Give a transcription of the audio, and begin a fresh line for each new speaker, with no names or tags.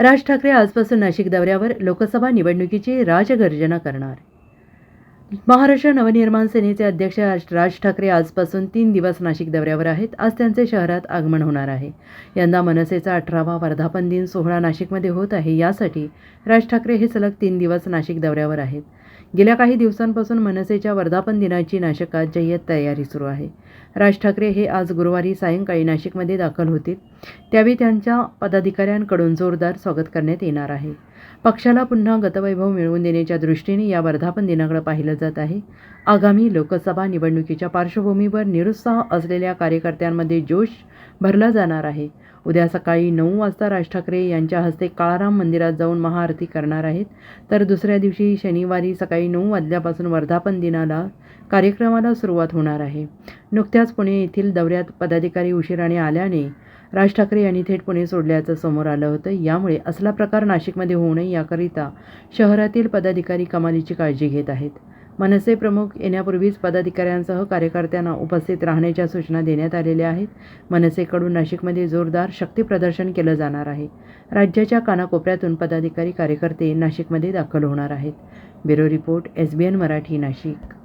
राज ठाकरे आजपासून नाशिक दौऱ्यावर लोकसभा निवडणुकीची राजगर्जना करणार. महाराष्ट्र नवनिर्माण सेनेचे अध्यक्ष राज- राज ठाकरे आजपासून तीन दिवस नाशिक दौऱ्यावर आहेत. आज त्यांचे शहरात आगमन होणार आहे. यंदा मनसेचा अठरावा वर्धापन दिन सोहळा नाशिकमध्ये होत आहे. यासाठी राज ठाकरे हे सलग तीन दिवस नाशिक दौऱ्यावर आहेत. गेल्या काही दिवसांपासून मनसेच्या वर्धापन दिनाची नाशकात जय्यत तयारी सुरू आहे. राज ठाकरे हे आज गुरुवारी सायंकाळी नाशिकमध्ये दाखल होतील. त्यावेळी त्यांच्या पदाधिकाऱ्यांकडून जोरदार स्वागत करण्यात येणार आहे. पक्षाला पुन्हा गतवैभव मिळवून देण्याच्या दृष्टीने या वर्धापन दिनाकडे पाहिलं जात आहे. आगामी लोकसभा निवडणुकीच्या पार्श्वभूमीवर निरुत्साह असलेल्या कार्यकर्त्यांमध्ये जोश भरला जाणार आहे. उद्या सकाळी नऊ वाजता राज ठाकरे यांच्या हस्ते काळाराम मंदिरात जाऊन महाआरती करणार आहेत. तर दुसऱ्या दिवशी शनिवारी सकाळी नऊ वाजल्यापासून वर्धापन दिनाला कार्यक्रमाला सुरुवात होणार आहे. नुकत्याच पुणे येथील दौऱ्यात पदाधिकारी उशिराने आल्याने राज ठाकरे यांनी थेट पुणे सोडल्याचं समोर आलं होतं. यामुळे असला प्रकार नाशिकमध्ये होऊ नये याकरिता शहरातील पदाधिकारी कमालीची काळजी घेत आहेत. मनसे प्रमुख येण्यापूर्वीच पदाधिकाऱ्यांसह कार्यकर्त्यांना उपस्थित राहण्याच्या सूचना देण्यात आलेल्या आहेत. मनसेकडून नाशिकमध्ये जोरदार शक्तीप्रदर्शन केलं जाणार आहे. राज्याच्या कानाकोपऱ्यातून पदाधिकारी कार्यकर्ते नाशिकमध्ये दाखल होणार आहेत. Bureau report S B N Marathi Nashik.